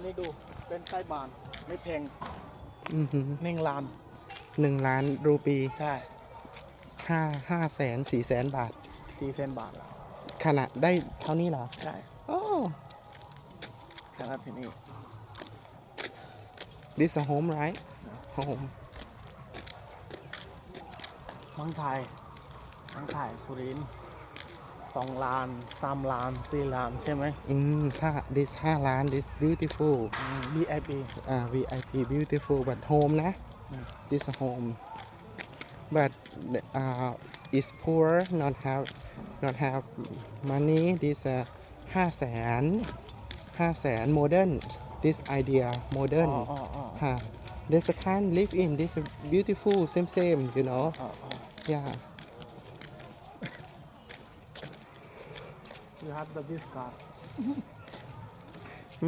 นนี้ดูเป็นไส้บานไม่แพงอือหือหนึ่งล้านหนึ่งล้านรูปีใช่ห้าห้าแสนสี่แสนบาท สี่เซนบาทละขนาดได้เท่านี้เหรอใช่โอ้ขนาดที่นี่ this a home right home เมังไทยเมังไทยสุรินทร์ สองล้านสามล้านสี่ล้านใช่ไหมอืมถ้า this ห้าล้าน this beautiful อืม VIP อ่า VIP beautiful but home นะอืม this a home but uh, is poor not have not have money this uh, ห้าแสนห้าแสน modern this idea อ๋อ modern อ๋ออ๋อฮะ this can live in this beautiful same same you know อ๋ออ๋อ yeah you have the this card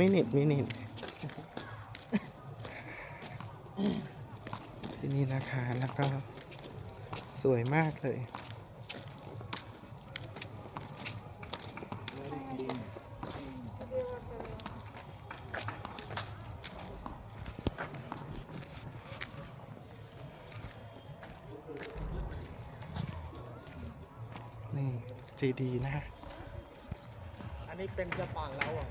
minute minute ที่นี่นะคะ แล้วก็สวยมากเลย นี่จีดีนะ นนี้เป็นจะป่านแล้วอะ